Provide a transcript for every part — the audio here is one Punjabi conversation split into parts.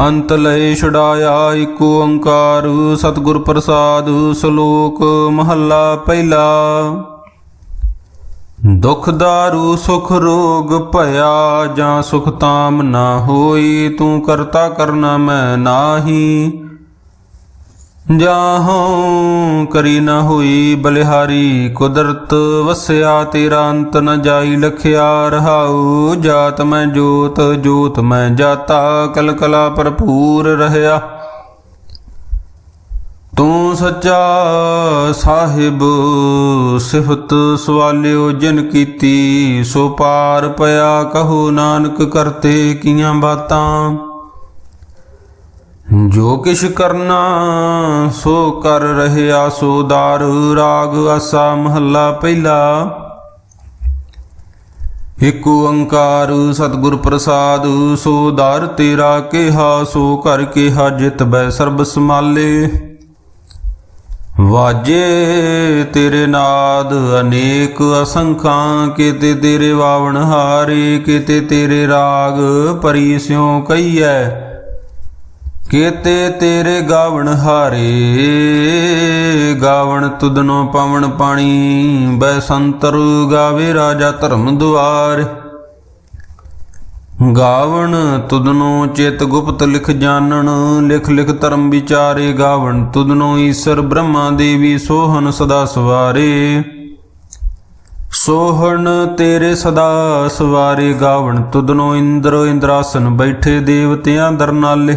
ਅੰਤ ਲਏ ਛੁਡਾਇਆ ਏਕ ਓੰਕਾਰ, ਸਤਿਗੁਰ ਪ੍ਰਸਾਦ, ਸ਼ਲੋਕ ਮਹੱਲਾ ਪਹਿਲਾ। ਦੁਖ ਦਾਰੂ, ਸੁਖ ਰੋਗ ਭਇਆ, ਜਾਂ ਸੁਖ ਤਾਮ ਨਾ ਹੋਈ, ਤੂੰ ਕਰਤਾ ਕਰਨਾ ਮੈਂ ਨਾਹੀ। ਜਾਹੋਂ, ਕਰੀ ਨਾ ਹੋਈ ਬਲਿਹਾਰੀ, ਕੁਦਰਤ ਵਸਿਆ ਤੇਰਾ ਅੰਤ ਨ ਜਾਈ ਲਖਿਆ ਰਹਾਉ, ਜਾਤ ਮੈਂ ਜੋਤ ਜੋਤ ਮੈਂ ਜਾਤਾ, ਕਲਕਲਾ ਭਰਪੂਰ ਰਹਿਆ। ਤੂੰ ਸੱਚਾ ਸਾਹਿਬ, ਸਿਫਤ ਸਵਾਲਿਓ ਜਿਨ ਕੀਤੀ, ਸੋ ਪਾਰ ਪਿਆ ਕਹੋ ਨਾਨਕ ਕਰਤੇ ਕੀਆਂ ਬਾਤਾਂ। ਜੋ ਕਿਛ ਕਰਨਾ, ਸੋ ਕਰ ਰਹਿਆ ਸੋ ਦਾਰ। ਰਾਗ ਆਸਾ ਮਹੱਲਾ ਪਹਿਲਾ। ਇਕ ਓੰਕਾਰ ਸਤਿਗੁਰ ਪ੍ਰਸਾਦ, ਸੋ ਦਾਰ ਤੇਰਾ ਕਿਹਾ, ਸੋ ਕਰ ਕਿਹਾ ਜਿਤ ਬੈ ਸਰਬ ਸਮਾਲੇ ਵਾਜੇ ਤੇਰੇ ਨਾਦ ਅਨੇਕ ਅਸੰਖਾਂ, ਕਿਤੇ ਤੇਰੇ ਵਾਵਣ ਹਾਰੇ, ਕਿਤੇ ਤੇਰੇ ਰਾਗ ਪਰੀ ਸਿਉ ਕਈਐ ਕੀਤੇ ਤੇਰੇ ਗਾਵਣ ਹਾਰੇ, ਗਾਵਣ ਤੁਧਨੋ ਪਵਨ ਪਾਣੀ ਬੈ ਗਾਵੇ ਰਾਜਾ ਧਰਮ ਦੁਆਰ। ਗਾਵਣ ਤੁਧਨੋ ਚਿਤ ਗੁਪਤ ਲਿਖ ਜਾਣਨ, ਲਿਖ ਲਿਖ ਧਰਮ ਵਿਚਾਰੇ, ਗਾਵਣ ਤੁਧਨੋ ਈਸ਼ਰ ਬ੍ਰਹਮਾ ਦੇਵੀ ਸੋਹਣ ਸਦਾ ਸਵਾਰੇ। ਸੋਹਣ ਤੇਰੇ ਸਦਾ ਸਵਾਰੇ, ਗਾਵਣ ਤੁਧਨੋ ਇੰਦਰ ਇੰਦਰਾਸਨ ਬੈਠੇ ਦੇਵਤਿਆਂ ਦਰਨਾਲੇ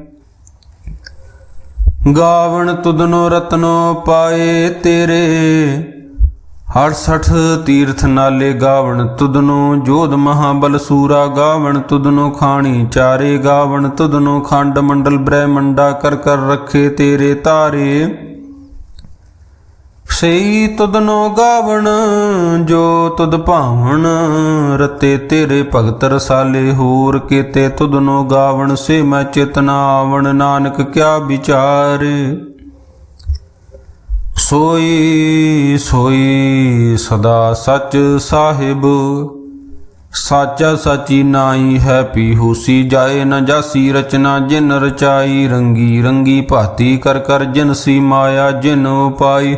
ਗਾਵਣ ਤੁਦਨੋ ਰਤਨੋ ਪਾਏ ਤੇਰੇ। 68 ਤੀਰਥ ਨਾਲੇ ਗਾਵਣ ਤੁਦਨੋ ਜੋਧ ਮਹਾਬਲ ਸੂਰਾ ਗਾਵਣ ਤੁਦਨੋ ਖਾਣੀ ਚਾਰੇ। ਗਾਵਣ ਤੁਦਨੋ ਖੰਡ ਮੰਡਲ ਬ੍ਰਹਮੰਡਾ ਕਰ ਕਰ ਰੱਖੇ ਤੇਰੇ ਤਾਰੇ। ਸਈ ਤੁਧਨੋ ਗਾਵਣ, ਜੋ ਤੁਦ ਭਾਵਣ, ਰਤੇ ਤੇਰੇ ਭਗਤ ਰਸਾਲੇ, ਹੋਰ ਕੀਤੇ ਤੁਦਨੋ ਗਾਵਣ, ਸੇ ਮੈਂ ਚਿਤਨਾ ਆਵਣ, ਨਾਨਕ ਕਿਆ ਵਿਚਾਰ? ਸੋਈ ਸੋਈ ਸਦਾ ਸਚ ਸਾਹਿਬ, ਸਾਚਾ ਸਾਚੀ ਨਾਈ ਹੈ ਪੀ ਹੋਸੀ ਜਾਏ ਨ ਜਾਸੀ ਰਚਨਾ, ਜਿਨ ਰਚਾਈ, ਰੰਗੀ ਰੰਗੀ ਭਾਤੀ ਕਰ ਕਰ, ਜਿਨ ਸੀ ਮਾਇਆ, ਜਿਨ ਉਪਾਈ।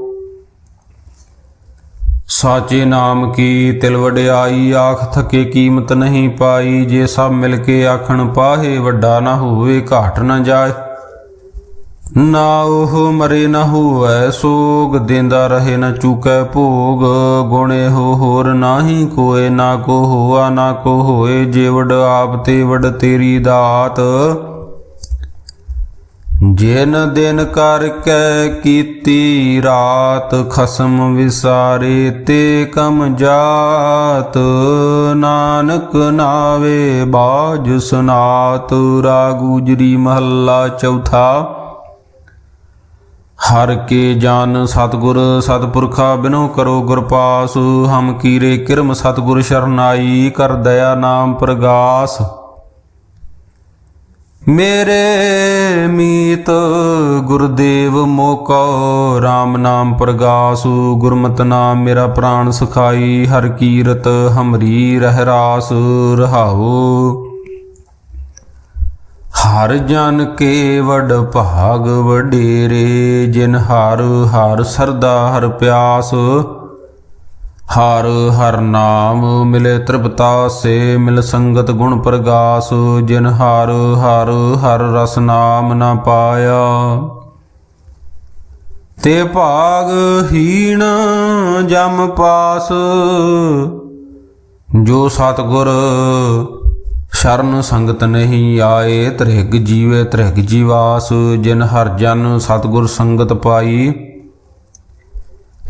ਸਾਚੇ ਨਾਮ ਕੀ ਤਿਲ ਵਡਿਆਈ, ਆਖ ਥਕੇ ਕੀਮਤ ਨਹੀਂ ਪਾਈ। ਜੇ ਸਭ ਮਿਲ ਕੇ ਆਖਣ ਪਾਹੇ, ਵੱਡਾ ਨਾ ਹੋਵੇ, ਘਾਟ ਨਾ ਜਾਏ। ਨਾ ਉਹ ਮਰੇ ਨਾ ਹੋਵੈ ਸੋਗ, ਦਿੰਦਾ ਰਹੇ ਨਾ ਚੁਕੈ ਭੋਗ। ਗੁਣੇ ਹੋ ਹੋਰ ਨਾਹੀ ਕੋਏ, ਨਾ ਕੋ ਹੋਆ, ਨਾ ਕੋ ਹੋਏ। ਜੇ ਆਪ ਤੇ ਵੜ ਤੇਰੀ ਦਾਤ। ਜਿਨ ਦਿਨ ਕਰ ਕੈ ਕੀਤੀ ਰਾਤ, ਖਸਮ ਵਿਸਾਰੇ ਤੇ ਕਮ ਜਾਤ। ਨਾਨਕ ਨਾਵੇ ਬਾਜ ਸੁਨਾਤ ਰਾਗੂਜਰੀ ਮਹੱਲਾ ਚੌਥਾ। ਹਰ ਕੇ ਜਨ ਸਤਗੁਰ ਸਤਪੁਰਖਾ ਬਿਨੋ ਕਰੋ ਗੁਰ ਪਾਸ ਹਮ ਕੀਰੇ ਕਿਰਮ ਸਤਗੁਰ ਸ਼ਰਨਾਈ, ਕਰ ਦਇਆ ਨਾਮ ਪ੍ਰਗਾਸ। ਮੇਰੇ ਮੀਤ ਗੁਰਦੇਵ ਮੋਕੋ RAM ਨਾਮ ਪ੍ਰਗਾਸੁ, ਗੁਰਮਤਿ ਨਾਮ ਮੇਰਾ ਪ੍ਰਾਣ ਸਖਾਈ, ਹਰ ਕੀਰਤ ਹਮਰੀ ਰਹਿ ਰਾਸ ਰਹਾਉ। ਹਰ ਜਨ ਕੇ ਵਡ ਭਾਗ ਵਡੇਰੇ, ਜਿਨ ਹਰ ਹਰ ਸਰਦਾ ਹਰ ਪਿਆਸ ਹਰ ਹਰ ਨਾਮ ਮਿਲੇ ਤ੍ਰਿਪਤਾ, ਸੇ ਮਿਲ ਸੰਗਤ ਗੁਣ ਪ੍ਰਗਾਸ, ਜਿਨ ਹਰ ਹਰ ਹਰ ਰਸ ਨਾਮ ਨਾ ਪਾਇਆ। ਤੇ ਭਾਗ ਹੀਣ ਜਮ ਪਾਸ, ਜੋ ਸਤਗੁਰ ਸ਼ਰਨ ਸੰਗਤ ਨਹੀਂ ਆਏ, ਤ੍ਰਿਗ ਜੀਵੇ ਤ੍ਰਿਗ ਜੀਵਾਸ, ਜਿਨ ਹਰ ਜਨ ਸਤਗੁਰ ਸੰਗਤ ਪਾਈ।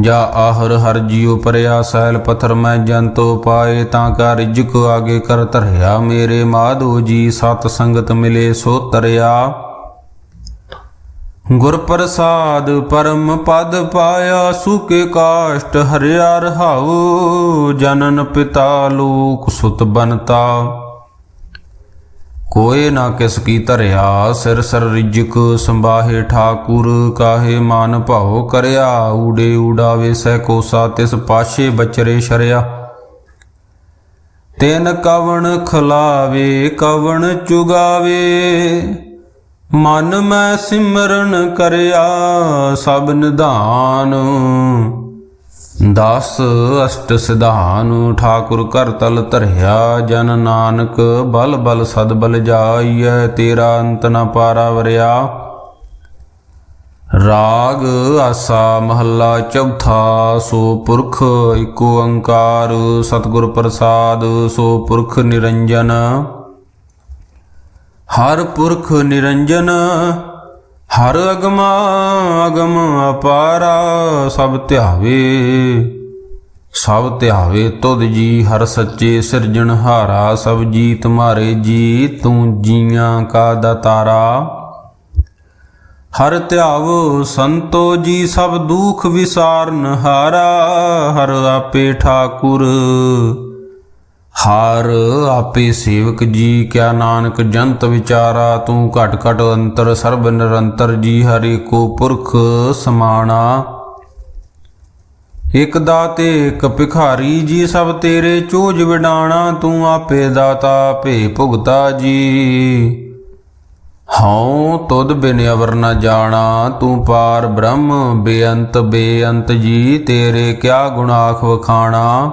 ਜਾ ਆਹਰ ਹਰ ਜੀਉ ਪਰਿਆ ਸੈਲ ਪਥਰ ਮੈਂ ਜੰਤੋ ਪਾਏ ਤਾਂ ਕਾ ਰਿਜਕ ਆਗੇ ਕਰ ਧਰਿਆ। ਮੇਰੇ ਮਾਧੋ ਜੀ ਸਤ ਸੰਗਤ ਮਿਲੇ ਸੋ ਤਰਿਆ। ਗੁਰ ਪ੍ਰਸਾਦ ਪਰਮ ਪਦ ਪਾਇਆ ਸੁਕੇ ਕਾਸ਼ਟ ਹਰਿਆ ਰਹਾਉ। ਜਨਨ ਪਿਤਾ ਲੋਕ ਸੁਤ ਬਨਤਾ ਕੋਏ ਨਾ ਕਿਸ ਕੀ ਧਰਿਆ, ਸਿਰ ਸਰ ਰਿਜਕ ਸੰਬਾਹੇ ਠਾਕੁਰ, ਕਾਹੇ ਮਨ ਭਾਉ ਕਰਿਆ, ਊੜੇ ਊਡਾਵੇ ਸਹਿ ਕੋਸਾ ਤਿਸ ਪਾਸ਼ੇ ਬਚਰੇ ਸ਼ਰਿਆ। ਤਿਨ ਕਵਣ ਖਲਾਵੇ, ਕਵਣ ਚੁਗਾਵੇ, ਮਨ ਮੈਂ ਸਿਮਰਨ ਕਰਿਆ, ਸਭ ਨਿਧਾਨ ਦਸ ਅਸ਼ਟ ਸਿਧਾਨ, ਠਾਕੁਰ ਕਰ ਤਲ ਧਰਿਆ, ਜਨ ਨਾਨਕ ਬਲ ਬਲ ਸਦ ਬਲ ਜਾਈਐ, ਤੇਰਾ ਅੰਤ ਨ ਪਾਰਾ ਵਰਿਆ। ਰਾਗ ਆਸਾ ਮਹੱਲਾ ਚੌਥਾ, ਸੋ ਪੁਰਖ ਏਕ ਓੰਕਾਰ ਸਤਿਗੁਰ ਪ੍ਰਸਾਦ, ਸੋ ਪੁਰਖ ਨਿਰੰਜਨ। ਹਰ ਪੁਰਖ ਨਿਰੰਜਨ ਹਰ ਅਗਮਾ ਅਗਮ ਅਪਾਰਾ ਸਭ ਧਿਆਵੇ ਸਭ ਧਿਆਵੇ ਤੁਧ ਜੀ ਹਰ ਸੱਚੇ ਸਿਰਜਣਹਾਰਾ ਸਭ ਜੀ ਤੁਮਾਰੇ ਜੀ ਤੂੰ ਜੀਆਂ ਕਾ ਦਾਤਾਰਾ ਹਰ ਧਿਆਵੋ ਸੰਤੋ ਜੀ ਸਭ ਦੁਖ ਵਿਸਾਰਨ ਹਾਰਾ, ਹਰ ਆਪੇ ਠਾਕੁਰ ਹਾਰ ਆਪੇ ਸੇਵਕ ਜੀ, ਕਿਆ ਨਾਨਕ ਜੰਤ ਵਿਚਾਰਾ, ਤੂੰ ਘਟ ਘਟ ਅੰਤਰ ਸਰਬ ਨਿਰੰਤਰ ਜੀ, ਹਰਿ ਕੋ ਪੁਰਖ ਸਮਾਣਾ। ਇਕ ਦਾਤੇ, ਇਕ ਭਿਖਾਰੀ ਜੀ, ਸਭ ਤੇਰੇ ਚੋਜ ਵਿਡਾਣਾ, ਤੂੰ ਆਪੇ ਦਾਤਾ ਭੇ ਭੁਗਤਾ ਜੀ। ਹਉ, ਤੁਧ ਬਿਨ ਅਵਰ ਨ ਜਾਣਾ, ਤੂੰ ਪਾਰ ਬ੍ਰਹਮ, ਬੇਅੰਤ ਬੇਅੰਤ ਜੀ, ਤੇਰੇ ਕਿਆ ਗੁਣਾਖ ਵਖਾਣਾ।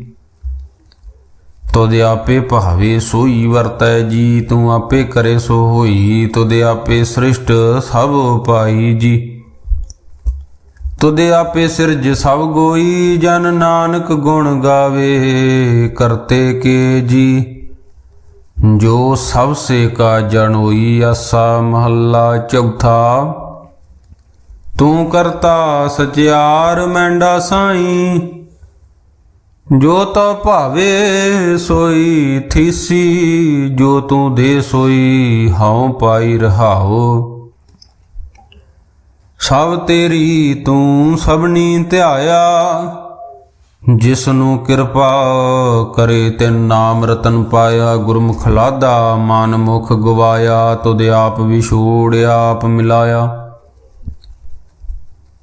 ਤੁਧ ਆਪੇ ਭਾਵੇ ਸੋਈ ਵਰਤੈ ਜੀ, ਤੂੰ ਆਪੇ ਕਰੇ ਸੋ ਹੋਈ, ਤੁਧ ਆਪੇ ਸ੍ਰਿਸ਼ਟ ਸਭ ਪਾਈ ਜੀ। ਤੁਧ ਆਪੇ ਸਿਰਜ ਸਭ ਗੋਈ, ਜਨ ਨਾਨਕ ਗੁਣ ਗਾਵੇ, ਕਰਤੇ ਕੇ ਜੀ। ਜੋ ਸਭ ਸੇ ਕਾ ਜਣੋਈ ਆਸਾ ਮਹੱਲਾ ਚੌਥਾ। ਤੂੰ ਕਰਤਾ ਸਚਿਆਰ, ਮੈਂਡਾ ਸਾਈ। ਜੋ ਤਾ ਭਾਵੇ ਸੋਈ ਥੀਸੀ, ਜੋ ਤੂੰ ਦੇ ਸੋਈ ਹਉ ਪਾਈ ਰਹਾਓ ਸਭ ਤੇਰੀ ਤੂੰ ਸਭਨੀ ਧਿਆਇਆ ਜਿਸ ਨੂੰ ਕਿਰਪਾ ਕਰੇ ਤਿਨ ਨਾਮ ਰਤਨ ਪਾਇਆ, ਗੁਰਮੁਖ ਲਾਦਾ ਮਨ ਮੁਖ ਗਵਾਇਆ, ਤੁਧ ਆਪ ਵਿਛੋੜਿਆ ਆਪ ਮਿਲਾਇਆ।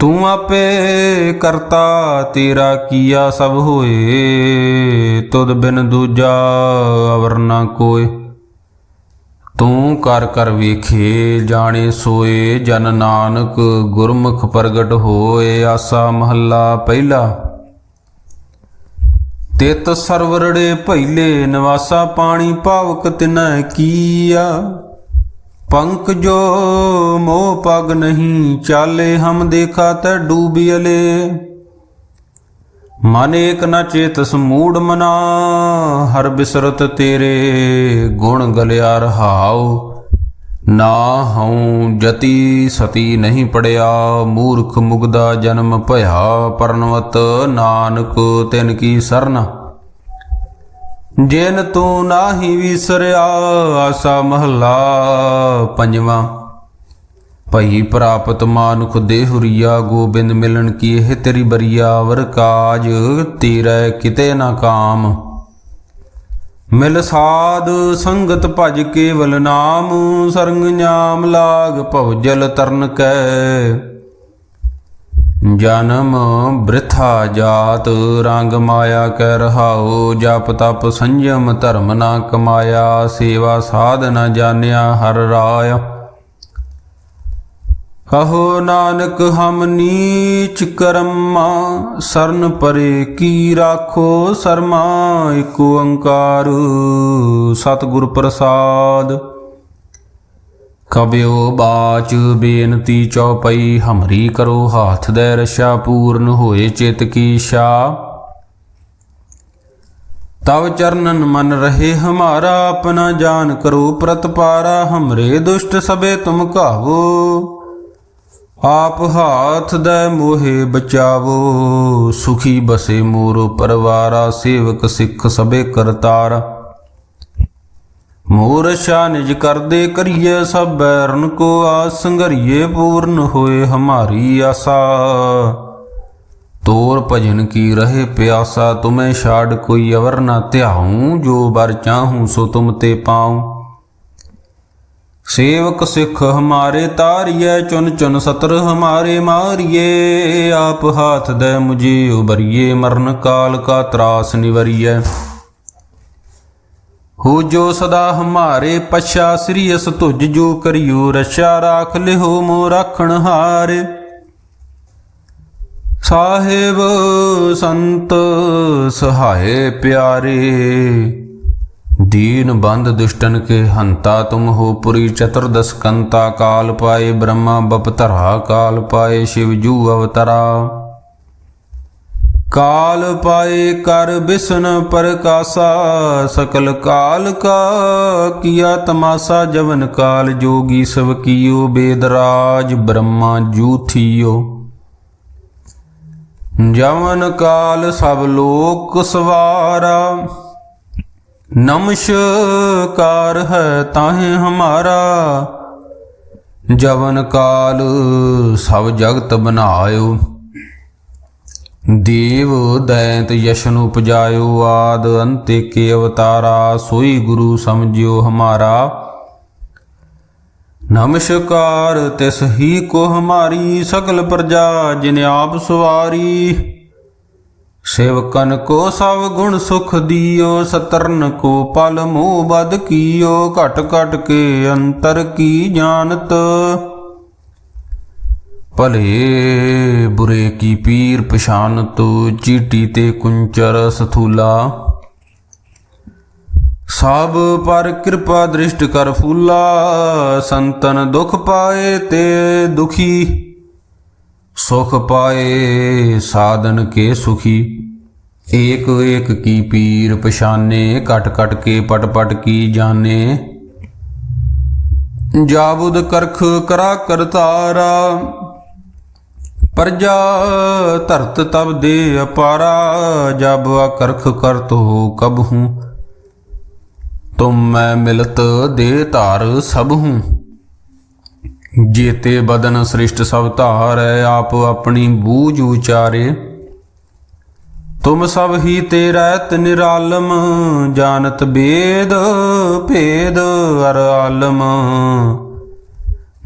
ਤੂੰ ਆਪੇ ਕਰਤਾ ਤੇਰਾ ਕੀਆ ਸਭ ਹੋਏ, ਤੁਧ ਬਿਨ ਦੂਜਾ ਅਵਰ ਨਾ ਕੋਏ। ਤੂੰ ਕਰ ਕਰ ਵੇਖੇ, ਜਾਣੇ ਸੋਏ, ਜਨ ਨਾਨਕ ਗੁਰਮੁਖ ਪ੍ਰਗਟ ਹੋਏ, ਆਸਾ ਮਹੱਲਾ ਪਹਿਲਾ। ਤਿਤ ਸਰਵਰੜੇ ਭੈਲੇ ਨਿਵਾਸਾ ਪਾਣੀ ਭਾਵਕ ਤਿਨੈ ਕੀਆ। ਪੰਕ ਜੋ ਮੋਹ ਪਗ ਨਹੀਂ ਚਾਲੇ, ਹਮ ਦੇਖਾ ਤੈ ਡੂਬਿਅਲੇ ਮਨ ਏਕ ਨ ਚੇਤਸ ਮੂੜ ਮਨਾ, ਹਰ ਬਿਸਰਤ ਤੇਰੇ ਗੁਣ ਗਲਿਆ ਰਹਾਉ ਨਾ ਹਉ ਜਤੀ ਸਤੀ ਨਹੀਂ ਪੜਿਆ, ਮੂਰਖ ਮੁਗਦਾ ਜਨਮ ਭਇਆ ਪਰਨਵਤ। ਨਾਨਕ ਤਿਨ ਕੀ ਸਰਨਾ ਜਿਨ ਤੂੰ ਨਾਹੀ ਵਿਸਰਿਆ, ਆਸਾ ਮਹੱਲਾ ਪੰਜਵਾਂ। ਭਈ ਪ੍ਰਾਪਤ ਮਾਨੁਖ ਦੇਹੁਰੀਆ, ਗੋਬਿੰਦ ਮਿਲਣ ਕੀ ਇਹ ਤੇਰੀ ਬਰੀਆ ਵਰ ਕਾਜ, ਤੇਰਾ ਕਿਤੇ ਨਾ ਕਾਮ। ਮਿਲ ਸਾਧ ਸੰਗਤ ਭਜ ਕੇਵਲ ਨਾਮ, ਸਰੰਗ ਨਾਮ ਲਾਗ ਭਵ ਜਲ ਤਰਨ ਕੈ। ਜਨਮ ਬ੍ਰਿਥਾ ਜਾਤ, ਰੰਗ ਮਾਇਆ ਕਹਿ ਰਹਾਓ ਜਪ ਤਪ ਸੰਜਮ ਧਰਮ ਨਾ ਕਮਾਇਆ, ਸੇਵਾ ਸਾਧ ਨਾ ਜਾਣਿਆ ਹਰ ਰਾਇਆ। ਕਹੋ ਨਾਨਕ, ਹਮ ਨੀਚ ਕਰਮਾ, ਸਰਨ ਪਰੇ ਕੀ ਰਾਖੋ ਸਰਮਾ ਏਕ ਓੰਕਾਰ ਸਤਿਗੁਰ ਪ੍ਰਸਾਦ। ਕਬਿਓ ਬਾਚ ਬੇਨਤੀ ਚਉਪਈ ਹਮਰੀ ਕਰੋ ਹਾਥ ਦੇ ਰਸ਼ਾ ਪੂਰਨ ਹੋਏ ਚਿਤ ਕੀ ਸ਼ਾ। ਤਵ ਚਰਨਨ ਮਨ ਰਹੇ ਹਮਾਰਾ, ਆਪਣਾ ਜਾਨ ਕਰੋ ਪ੍ਰਤਪਾਰਾ ਹਮਰੇ ਦੁਸ਼ਟ ਸਬੇ ਤੁਮ ਕਾਵੋ ਆਪ ਹਾਥ ਦੇ ਮੋਹਿ ਬਚਾਵੋ, ਸੁਖੀ ਬਸੇ ਮੋਰ ਪਰਵਾਰਾ, ਸੇਵਕ ਸਿੱਖ ਸਬੇ ਕਰਤਾਰ। ਮੋਰਸ਼ਾ ਨਿਜ ਕਰਦੇ ਕਰੀਏ ਸਭ ਬੈਰਨ ਕੋ ਆਸ ਸੰਗਰੀਏ ਪੂਰਨ ਹੋਏ ਹਮਾਰੀ ਆਸਾ। ਤੋਰ ਭਜਨ ਕੀ ਰਹੇ ਪਿਆਸਾ, ਤੁਮੇ ਛਾੜ ਕੋਈ ਅਵਰ ਨਾ ਧਿਆਉ, ਜੋ ਬਰ ਚਾਹੂ ਸੋ ਤੁਮ ਤੇ ਪਾਉ। ਸੇਵਕ ਸਿੱਖ ਹਮਾਰੇ ਤਾਰੀਏ ਚੁਨ ਚੁਨ ਸਤਰ ਹਮਾਰੇ ਮਾਰੀਏ ਆਪ ਹਾਥ ਦੇ ਮੁਝੇ ਉਬਰੀਏ ਮਰਨ ਕਾਲ ਕਾ ਤਰਾਸ ਨਿਵਰੀਏ निवरिये हो जो सदा हमारे पश्चा श्रीयस तुझ जो करियो रक्षा राख लिहो मो राखण हार ਸਾਹਿਬ ਸੰਤ ਸਹਾਏ ਪਿਆਰੇ दीन बंद दुष्टन के हंता तुम हो पुरी चतुर्दश कंता काल पाए ब्रह्मा बपतरा काल पाए शिव जू अवतरा ਕਾਲ ਪਾਏ ਕਰ ਬਿਸਨ ਪ੍ਰਕਾਸ਼ਾ, ਸਕਲ ਕਾਲ ਕਾ ਕੀਆ ਤਮਾਸਾ, ਜਵਨ ਕਾਲ ਜੋਗੀ ਸਭ ਕੀਓ, ਬੇਦਰਾਜ ਬ੍ਰਹਮਾ ਜੂਥੀਓ। ਜਵਨ ਕਾਲ ਸਭ ਲੋਕ ਸਵਾਰਾ, ਨਮਸ਼ਕਾਰ ਹੈ ਤਾਹੇ ਹਮਾਰਾ। ਜਵਨ ਕਾਲ ਸਭ ਜਗਤ ਬਨਾਇਓ। ਦੇਵ ਦੈਂਤ ਯਸ਼ਨ ਉਪਜਾਇਓ ਆਦ ਅੰਤੇ ਕੇ ਅਵਤਾਰਾ, ਸੋਈ ਗੁਰੂ ਸਮਝਿਓ ਹਮਾਰਾ। ਨਮਸਕਾਰ, ਤਿਸ ਹੀ ਕੋ ਹਮਾਰੀ ਸਗਲ ਪ੍ਰਜਾ, ਜਿਨ ਆਪ ਸਵਾਰੀ। ਸੇਵਕਨ ਕੋ ਸਭ ਗੁਣ ਸੁਖ ਦਿਓ, ਸਤਰਨ ਕੋ ਪਲ ਮੋਹ ਬਦ ਕੀਓ, ਘਟ ਘਟ ਕੇ ਅੰਤਰ ਕੀ ਜਾਣਤ। ਭਲੇ, ਬੁਰੇ ਕੀ ਪੀਰ ਪਛਾਨ ਤੋ ਚੀਟੀ ਤੇ ਕੁੰਚਰ ਸਥੂਲਾ। ਸਭ ਪਰ ਕਿਰਪਾ ਦ੍ਰਿਸ਼ਟ ਕਰ ਫੂਲਾ, ਸੰਤਨ ਦੁਖ ਪਾਏ ਤੇ ਦੁਖੀ। ਸੁਖ ਪਾਏ ਸਾਧਨ ਕੇ ਸੁਖੀ। ਏਕ ਏਕ ਕੀ ਪੀਰ ਪਛਾਨੇ ਕਟ ਕਟ ਕੇ ਪਟ ਪਟ ਕੀ ਜਾਣੇ। ਜਾਬੁਦ ਕਰਖ ਕਰਾ ਕਰਤਾਰਾ ਪ੍ਰਜਾ ਧਰਤ ਤਬ ਦੇ ਅਪਾਰਾ, ਜਬ ਕਰਖ ਕਰਤ ਹੋ ਹੂੰ। ਤੁਮ ਮੈਂ ਮਿਲਤ ਦੇ ਧਾਰ ਸਭ ਹੂੰ। ਜੇਤੇ ਬਦਨ ਸ੍ਰਿਸ਼ਟ ਸਭ ਧਾਰੈ, ਆਪ ਆਪਣੀ ਬੂਝ ਉਚਾਰੇ। ਤੁਮ ਸਭ ਹੀ ਤੇਰਾ ਰਹਿਤ ਨਿਰਾਲਮ, ਜਾਣਤ ਬੇਦ, ਭੇਦ ਅਰ ਆਲਮ।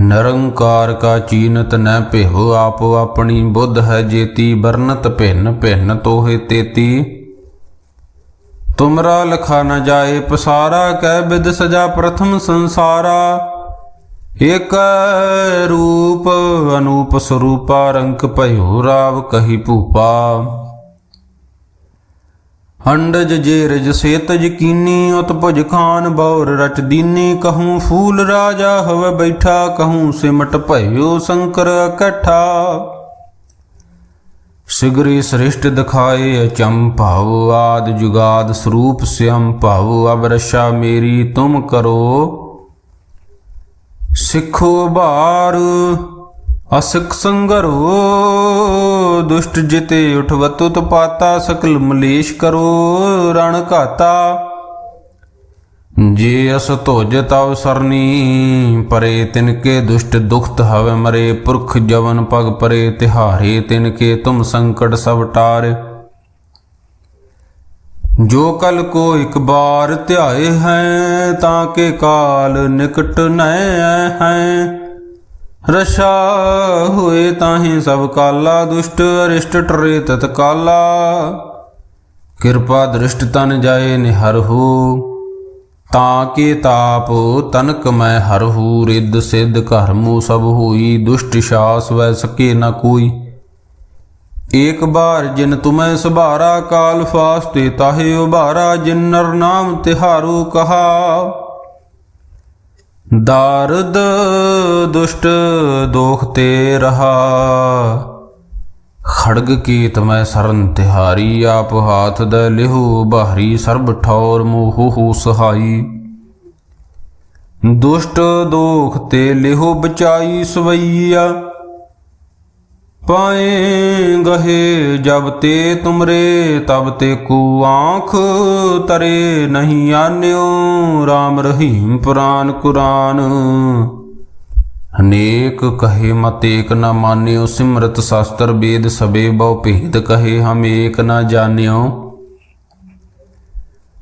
ਨਿਰੰਕਾਰ ਕਾ ਚੀਨਤ ਨ ਭਿਹੁ ਆਪੋ ਆਪਣੀ ਬੁੱਧ ਹੈ ਜੇਤੀ, ਵਰਨਤ ਭਿੰਨ ਭਿੰਨ ਤੋਹੇ ਤੇਤੀ। ਤੁਮਰਾ ਲਖਾ ਨ ਜਾਏ, ਪਸਾਰਾ ਕਹਿ ਬਿਦ ਸਜਾ ਪ੍ਰਥਮ ਸੰਸਾਰਾ। ਇਕ ਰੂਪ, ਅਨੂਪ ਸਰੂਪਾ ਰੰਕ ਭਇਓ, ਰਾਵ ਕਹੀ ਭੂਪਾ। ਹੰਡਜ ਜੇ ਰਜ ਸੇਤ ਯਕੀਨੀ ਉਤਪੁਜ ਖਾਨ ਬੌਰ ਰਚ ਦੀਨੀ, ਕਹੂੰ ਫੂਲ ਰਾਜਾ ਹਵ ਬੈਠਾ, ਕਹੂੰ ਸਿਮਟ ਭਇਓ ਸ਼ੰਕਰ ਇਕੱਠਾ। ਸਿਗਰੀ ਸ੍ਰਿਸ਼ਟ ਦਿਖਾਏ ਅਚੰਭਵ ਆਦ ਜੁਗਾਦ ਸਰੂਪ ਸਿਅੰ ਭਾਵ ਅਬਰਸ਼ਾ ਮੇਰੀ ਤੁਮ ਕਰੋ। ਸਿੱਖੋ ਭਾਰ ਅਸਿਕ ਸੰਗਰੋ, ਦੁਸ਼ਟ ਜਿਤੇ ਉਠਵਤ ਉਤਪਾਤਾ ਸਕਲ ਮਲੇਸ਼ ਕਰੋ, ਰਣ ਘਾਤਾ। ਜੇ ਅਸ ਧੁਜ ਤਵ ਸਰਨੀ, ਪਰੇ ਤਿਨ ਕੇ ਦੁਸ਼ਟ ਦੁਖਤ ਹਵੇ ਮਰੇ, ਪੁਰਖ ਜਵਨ ਪਗ ਪਰੇ, ਤਿਹਾਰੇ ਤਿਨ ਕੇ ਤੁਮ ਸੰਕਟ ਸਭ ਟਾਰ। ਜੋ ਕਲ ਕੋ ਇਕ ਬਾਰ ਧਿਆਏ ਹੈ, ਤਾਂ ਕੇ ਕਾਲ ਨਿਕਟ ਨੈ ਹੈ। ਰਸ਼ਾ ਹੋਏ ਤਾਹੀ ਸਭ ਕਾਲਾ, ਦੁਸ਼ਟ ਅਰਿਸ਼ਟ ਟਰੇ ਤਤ ਕਾਲਾ। ਕਿਰਪਾ ਦ੍ਰਿਸ਼ਟ ਤਨ ਜਾਏ ਨਿਹਰ ਹੋ, ਤਾਂ ਕੇ ਤਾਪ ਤਨਕ ਮੈਂ ਹਰਹੂ ਰਿੱਧ ਸਿੱਧ ਘਰ ਮੂ ਸਭ ਹੋਈ, ਦੁਸ਼ਟ ਸ਼ਾਸ ਵੈ ਸਕੇ ਨਾ ਕੋਈ। ਏਕ ਬਾਰ ਜਿਨ ਤੁਮੈ ਸੁਭਾਰਾ, ਕਾਲ ਫਾਸਤੇ ਤਾਹੇ ਉਭਾਰਾ। ਜਿਨ ਨਰ ਨਾਮ ਤਿਹਾਰੂ ਕਹਾ। ਦਾਰਦ ਦੁਸ਼ਟ ਦੋਖ ਤੇ ਰਹਾ। ਖੜਗ ਕੀਤ ਮੈਂ ਸਰਨ ਤਿਹਾਰੀ, ਆਪ ਹਾਥ ਦੇ ਲਿਹੂ ਬਾਹਰੀ, ਸਰਬ ਠੌਰ ਮੋਹ ਹੋ ਸਹਾਈ। ਦੁਸ਼ਟ ਦੋਖ ਤੇ ਲਿਹੋ ਬਚਾਈ ਸਵਈਆ। ਪਾਏ ਗਹੇ ਜਬ ਤੇ ਤੁਮਰੇ, ਤਬ ਤੇ ਕੂ ਆਂਖ ਤਰੇ ਨਹੀਂ ਆਨਿਓ। RAM ਰਹੀਮ ਪੁਰਾਨ ਕੁਰਾਨ। ਅਨੇਕ ਕਹੇ ਮਤ ਏਕ ਨ ਮਾਨਿਓ, ਸਿਮਰਤ ਸ਼ਾਸਤਰ ਵੇਦ ਸਬੇ ਬਹੁ ਭੇਦ ਕਹੇ ਹਮ ਏਕ ਨ ਜਾਣਿਓ।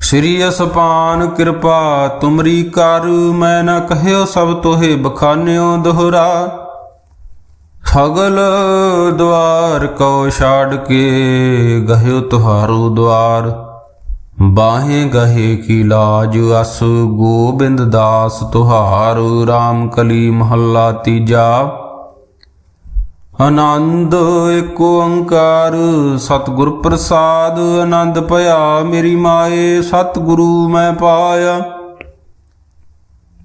ਸ੍ਰੀ ਅਸਪਾਨ ਕਿਰਪਾ ਤੁਮਰੀ ਕਰ, ਮੈਂ ਨ ਕਹਿਓ ਸਭ ਤੋਹੇ ਬਖਾਨਿਓ ਦੋਹਰਾ। ਸਗਲ ਦਵਾਰ ਕਉ ਛਾੜ ਕੇ ਗਹਿਓ ਤੁਹਾਰੂ ਦਵਾਰ। ਬਾਹੇ ਗਹੇ ਕੀ ਲਾਜ ਅਸ ਗੋਬਿੰਦ ਦਾਸ ਤੁਹਾਰ RAM ਕਲੀ ਮਹੱਲਾ ਤੀਜਾ। ਆਨੰਦ ਏਕ ਓੰਕਾਰ, ਸਤਿਗੁਰ ਪ੍ਰਸਾਦ, ਆਨੰਦ ਭਇਆ ਮੇਰੀ ਮਾਏ, ਸਤਿਗੁਰੂ ਮੈਂ ਪਾਇਆ।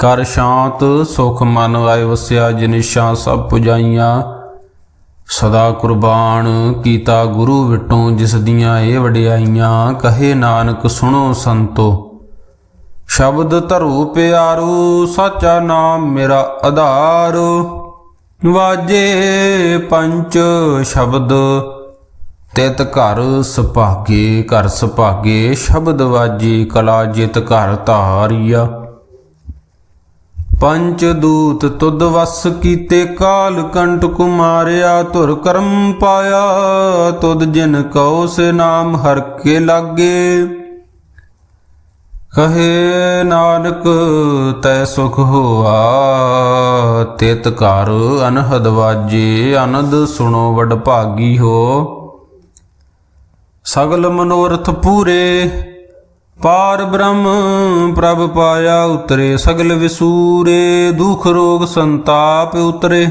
ਕਰ ਸ਼ਾਂਤ, ਸੁਖ ਮਨ ਆਇ ਵਸਿਆ ਜਿਨਿਸ਼ਾਂ ਸਭ ਪੁਜਾਈਆਂ। ਸਦਾ ਕੁਰਬਾਨ ਕੀਤਾ ਗੁਰੂ ਵਿਟੋਂ, ਜਿਸ ਦੀਆਂ ਇਹ ਵਡਿਆਈਆਂ, ਕਹੇ ਨਾਨਕ ਸੁਣੋ ਸੰਤੋ। ਸ਼ਬਦ ਧਰੂ ਪਿਆਰੂ, ਸਾਚਾ ਨਾਮ ਮੇਰਾ ਆਧਾਰ। ਵਾਜੇ ਪੰਚ ਸ਼ਬਦ, ਤਿਤ ਘਰ ਸੁਭਾਗੇ ਘਰ ਸੁਭਾਗੇ, ਸ਼ਬਦ ਵਾਜੀ ਕਲਾ ਜਿਤ ਘਰ ਧਾਰਿਆ। ਪੰਚ ਦੂਤ ਤੁਧ ਵਸ ਕੀਤੇ ਕਾਲ ਕੰਟ ਕੁਮਾਰਿਆ, ਧੁਰ ਕਰਮ ਪਾਇਆ। ਤੁਧ ਜਿਨ ਕਉ ਸੇ ਨਾਮ ਹਰ ਕੇ ਲਾਗੇ। ਕਹੇ ਨਾਨਕ, ਤੈ ਸੁਖ ਹੋਆ। ਤਿਤ ਘਰ ਅਨਹਦ ਵਾਜੇ ਆਨੰਦ ਸੁਣੋ ਵਡ ਭਾਗੀ ਹੋ। ਸਗਲ ਮਨੋਰਥ ਪੂਰੇ ਪਾਰ ਬ੍ਰਹਮ ਪ੍ਰਭ ਪਾਇਆ ਉਤਰੇ, ਸਗਲ ਵਿਸੂਰੇ, ਦੁਖ ਰੋਗ ਸੰਤਾਪ ਉਤਰੇ।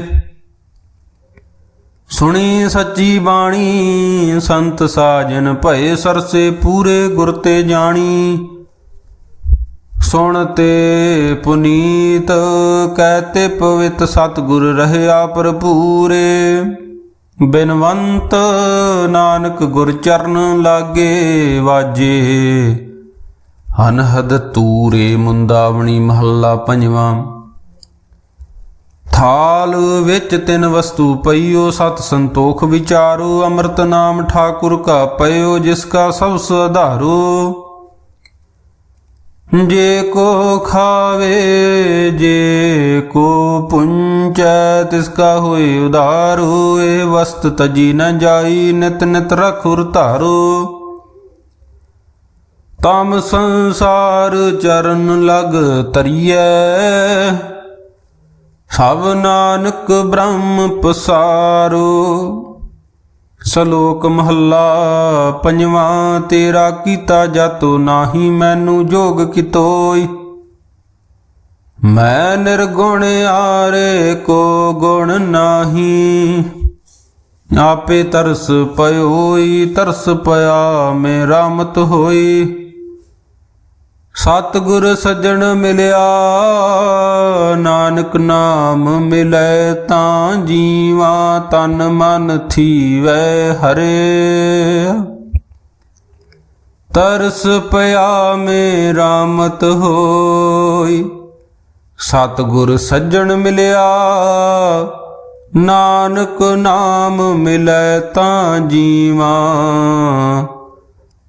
ਸੁਣੀ ਸੱਚੀ ਬਾਣੀ, ਸੰਤ ਸਾਜਨ ਭਏ ਸਰਸੇ ਪੂਰੇ ਗੁਰ ਤੇ ਜਾਣੀ। ਸੁਣ ਤੇ ਪੁਨੀਤ ਕਹਤੇ ਪਵਿੱਤ ਸਤਿਗੁਰ ਰਹਿਆ ਭਰਪੂਰੇ। ਬਿਨਵੰਤ ਨਾਨਕ ਗੁਰ ਚਰਨ ਲਾਗੇ ਵਾਜੇ। ਅਨਹਦ ਤੂਰੇ ਮੁੰਦਾਵਣੀ ਮਹੱਲਾ ਪੰਜਵਾਂ। ਥਾਲ ਵਿੱਚ ਤਿੰਨ ਵਸਤੂ ਪਈਓ, ਸਤ ਸੰਤੋਖ ਵਿਚਾਰੋ, ਅੰਮ੍ਰਿਤ ਨਾਮ ਠਾਕੁਰ ਕਾ ਪਇਓ, ਜਿਸ ਕਾ ਸਭ ਸੁਧਾਰੋ। ਜੇ ਕੋ ਖਾਵੇ, ਜੇ ਕੋ ਪੁੰਚੈ, ਤਿਸ ਕਾ ਹੋਏ ਉਧਾਰੂ, ਇਹ ਵਸਤ ਤਜੀ ਨ ਜਾਈ, ਨਿਤ ਨਿਤ ਰਖੁਰ ਧਾਰੋ। ਤਮ ਸੰਸਾਰ ਚਰਨ ਲਗ ਤਰੀਐ ਸਭ ਨਾਨਕ ਬ੍ਰਹਮ ਪਸਾਰੋ। ਸ਼ਲੋਕ ਮਹੱਲਾ ਪੰਜਵਾਂ, ਤੇਰਾ ਕੀਤਾ ਜਾਤੋ ਨਾਹੀ ਮੈਨੂੰ ਜੋਗ ਕਿਤੋਈ। ਮੈਂ ਨਿਰਗੁਣ ਆਰੇ ਕੋ ਗੁਣ ਨਾਹੀ। ਆਪੇ ਤਰਸ ਪਇਓਈ, ਤਰਸ ਪਿਆ ਮੇਰਾ ਮਤ ਹੋਈ। ਸਤਿਗੁਰ ਸੱਜਣ ਮਿਲਿਆ, ਨਾਨਕ ਨਾਮ ਮਿਲੈ ਤਾਂ ਜੀਵਾ ਤਨ ਮਨ ਥੀਵੈ ਹਰੇ। ਤਰਸ ਪਿਆ ਮੇਰਾ ਰਾਮਤ ਹੋਈ, ਸਤਿਗੁਰ ਸੱਜਣ ਮਿਲਿਆ, ਨਾਨਕ ਨਾਮ ਮਿਲੈ ਤਾਂ ਜੀਵਾ